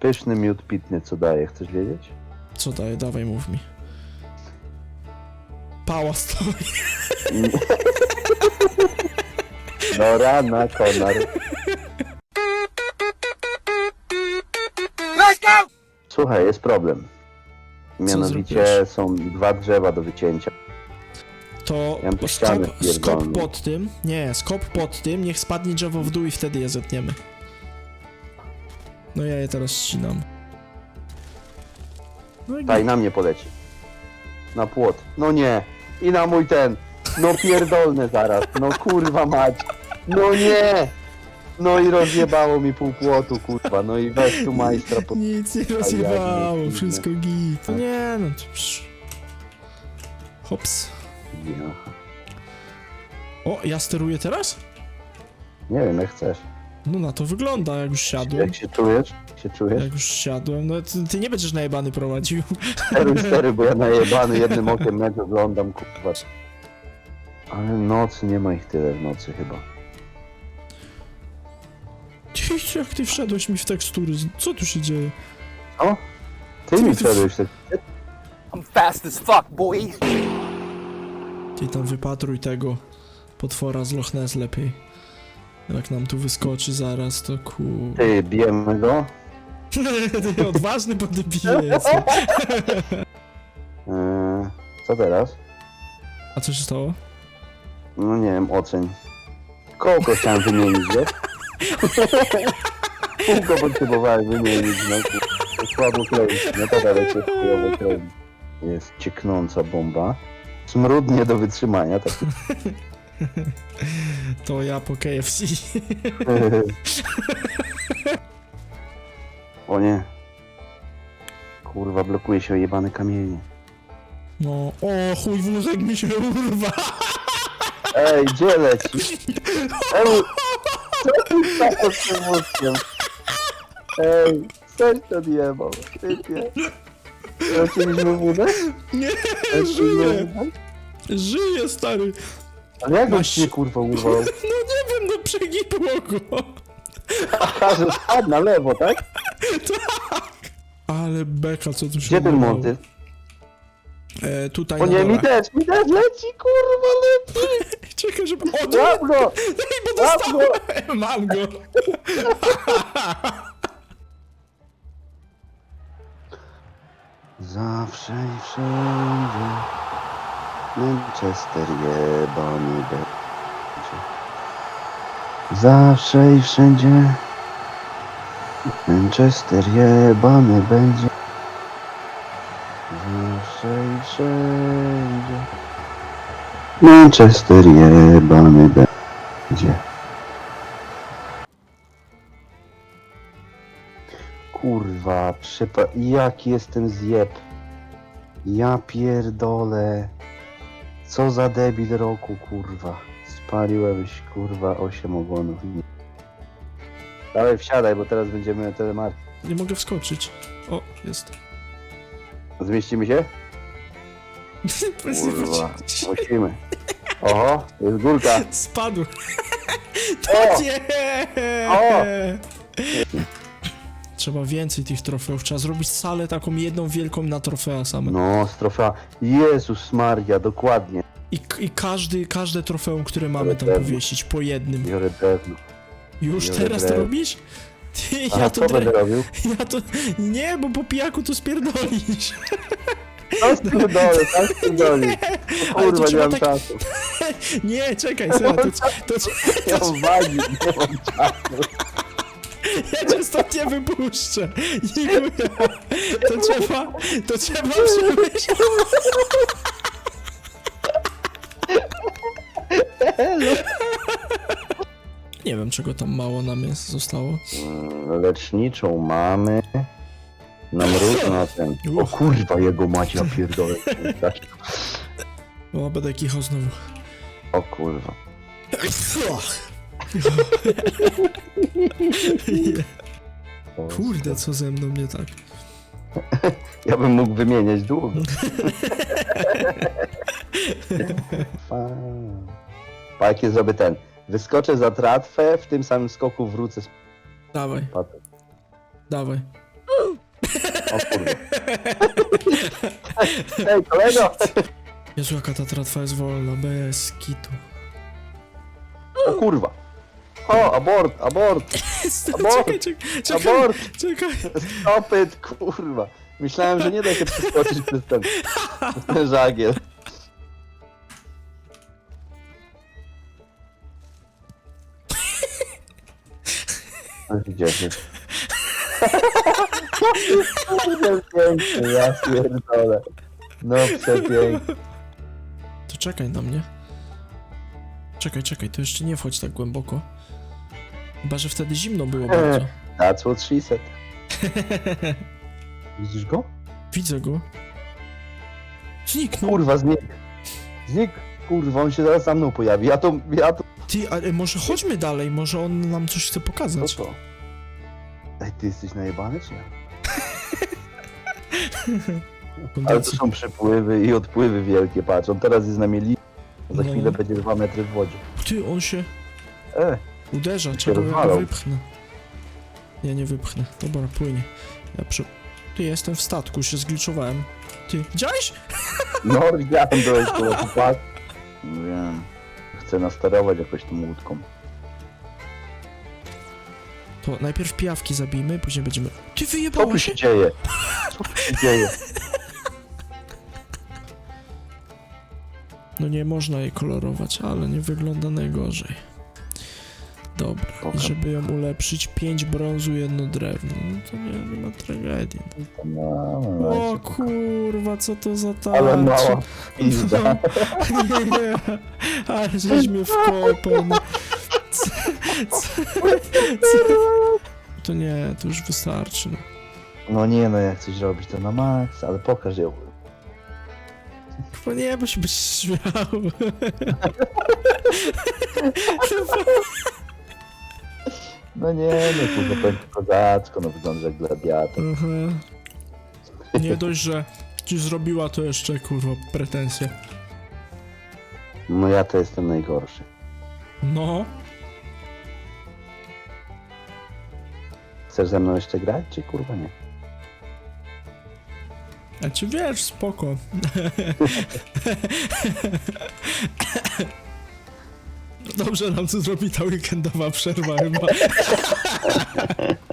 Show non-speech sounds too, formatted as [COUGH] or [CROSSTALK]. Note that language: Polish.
Pyszny miód pitny, co daje, chcesz wiedzieć? Co daje? Dawaj, mów mi. Pała [LAUGHS] stoi. No rana, konar. Słuchaj, jest problem. Mianowicie zrobiłeś? są dwa drzewa do wycięcia. To Ja bym tu ścianę skop, skop pierdolnął. pod tym. Nie, skop pod tym, niech spadnie drzewo w dół i wtedy je zetniemy. No ja je teraz ścinam. No i Taj na mnie poleci. Na płot. No nie. I na mój ten. No pierdolny zaraz. No kurwa mać. No nie. No i rozjebało mi pół płotu, kurwa. No i weź tu majstra po... Nic nie rozjebało, nie, wszystko git. Nie no, to psz. Hops. Ja. O, ja steruję teraz? Nie wiem, jak chcesz. No na to wygląda, jak już siadłem. Jak się czujesz? Jak się czujesz? Jak już siadłem, no ty, ty nie będziesz najebany prowadził. Steruj, [LAUGHS] steruj, bo ja najebany jednym okiem mecz oglądam, kurwa. Ale nocy, nie ma ich tyle w nocy chyba. Ty, jak ty wszedłeś mi w tekstury, co tu się dzieje? O? Ty mi wszedłeś tak. I'm fast as fuck, boy. Ty tam wypatruj tego potwora z Loch Ness lepiej. Jak nam tu wyskoczy zaraz, to ku... Ty, bijemy go? Ty [LAUGHS] odważny, bo debile jest. Eee, co teraz? A co się stało? No nie wiem, oceń. Kołko chciałem wymienić, wiesz? [LAUGHS] Kółko potrzebowałem wymienić, no kurwa. Słabo klei, no to dalej się chujowo klei. Jest cieknąca bomba. Smródnie do wytrzymania, tak. [LAUGHS] To ja po KFC. [LAUGHS] O nie. Kurwa, blokuje się jebane kamienie. No, o chuj wózek mi się urwa. Ej, gdzie leci? Ej, co ty stało z tym wózkiem? Ej, coś to odjebał, typie. Leciliśmy wódę? Nie, Leciliśmy żyje, wódę? żyje stary. Ale jak on Masz- się kurwa urwał? [LAUGHS] No nie wiem, no przegibło go. Aha, że spadł na lewo, [LAUGHS] tak? Ale beka, co tu się Gdzie ten odbywało. monty? E, tutaj O na nie, dole. mi też, mi też leci, kurwa, leci! [LAUGHS] Czekaj, żeby... O, tu, Łap go! Ej, bo Łap go! dostałem! Mam go! Zawsze i wszędzie Manchester jebany będzie Zawsze i wszędzie Manchester jebany będzie Zawsze i wszędzie Manchester jebany będzie Kurwa, przepa... Jaki jestem zjeb. Ja pierdolę. Co za debil roku, kurwa. Spaliłeś, kurwa, 8 ogonów. Dawaj, wsiadaj, bo teraz będziemy telemarki. Nie mogę wskoczyć. O, jest. Zmieścimy się? [LAUGHS] Kurwa, musimy. Oho, jest górka. Spadł. [LAUGHS] O! Nie! O! Trzeba więcej tych trofeów. Trzeba zrobić salę taką jedną wielką na trofea same. No, strofa. Jezus Maria, dokładnie. I, I każdy, każde trofeum, które mamy tam pewno. powiesić po jednym. Biorę drewno. Już biorę teraz to drewno. robisz? Ty, A ja co to, będę dre... robił? [LAUGHS] ja to... Nie, bo po pijaku to spierdolisz. [LAUGHS] No spierdolę, tak [LAUGHS] spierdolę. Ale to Kurwa, nie trzeba mam tak- czasu. Nie, czekaj, Sera, to, to, Nie mam wagi, nie mam czasu. Ja cię stąd nie wypuszczę. To trzeba, to trzeba przemyśleć. Nie wiem, czego tam mało nam jest, zostało. Leczniczą mamy. Na mróz na ten. O kurwa, jego macie, ja pierdolę. O, będę kichał znowu. O kurwa. [LAUGHS] Kurde, co ze mną nie tak. Ja bym mógł wymieniać długo. [LAUGHS] Fa- Pa, zrobię ten. Wyskoczę za tratwę, w tym samym skoku wrócę z Dawaj, patem. dawaj. O kurwa. [LAUGHS] Ej, kolego! Jezu, jaka ta tratwa jest wolna, bez kitu. O kurwa. O, abort, abort, [LAUGHS] Abort! Czekaj, czekaj, czekaj, abort! czekaj. Stop it, kurwa. Myślałem, że nie da się przeskoczyć przez ten, przez ten żagiel. No widzicie. Kurde, piękny, ja pierdolę. No przepiękny. To czekaj na mnie. Czekaj, czekaj, to jeszcze nie wchodź tak głęboko. Chyba, że wtedy zimno było bardzo. That's what she said. [LAUGHS] Widzisz go? Widzę go. Zniknął. Kurwa, znikł. Znikł. Kurwa, on się zaraz za mną pojawi. Ja to, ja to... Ty, ale może chodźmy dalej, może on nam coś chce Co pokazać. to? Ej, ty jesteś najebany, czy ja? [LAUGHS] Ale to są przypływy i odpływy wielkie, patrz. On teraz jest na mieli. Za No. chwilę będzie dwa metry w wodzie. Ty, on się E, uderza, czego ja go rozwalał. wypchnę. Nie, nie wypchnę. Dobra, płynie. Ja przy... Ty, jestem w statku, się zgliczowałem. Ty, widziałeś? [LAUGHS] no widziałem do eksploatu, patrz. No Wiem. Chcę nasterować jakoś tą łódką. To najpierw pijawki zabijmy, później będziemy... Ty, Co wyjebało tu się? się dzieje? [LAUGHS] Co tu się dzieje? No nie można jej kolorować, ale nie wygląda najgorzej. Dobra, i Dobra. żeby ją ulepszyć, 5 brązu, jedno drewno. No to nie, nie ma tragedii. No, no, O no, kurwa, co to za tarcza? Ale mała pizda. [LAUGHS] Nie, ale żeś mnie wkopał. No. Co, co, co? To nie, to już wystarczy. No. No nie no, jak coś robić to na maks, ale pokaż ją. Chyba nie, bo się byś śmiał. [LAUGHS] [LAUGHS] No nie no, kurwa, powiem ci kozacko, no wygląda jak gladiator. Aha. Nie [LAUGHS] dość, że ci zrobiła to jeszcze, kurwa, pretensje. No ja to jestem najgorszy. No, Chcesz ze mną jeszcze grać, czy kurwa nie? a czy wiesz, spoko. [LAUGHS] Dobrze nam tu zrobi ta weekendowa przerwa chyba. [LAUGHS]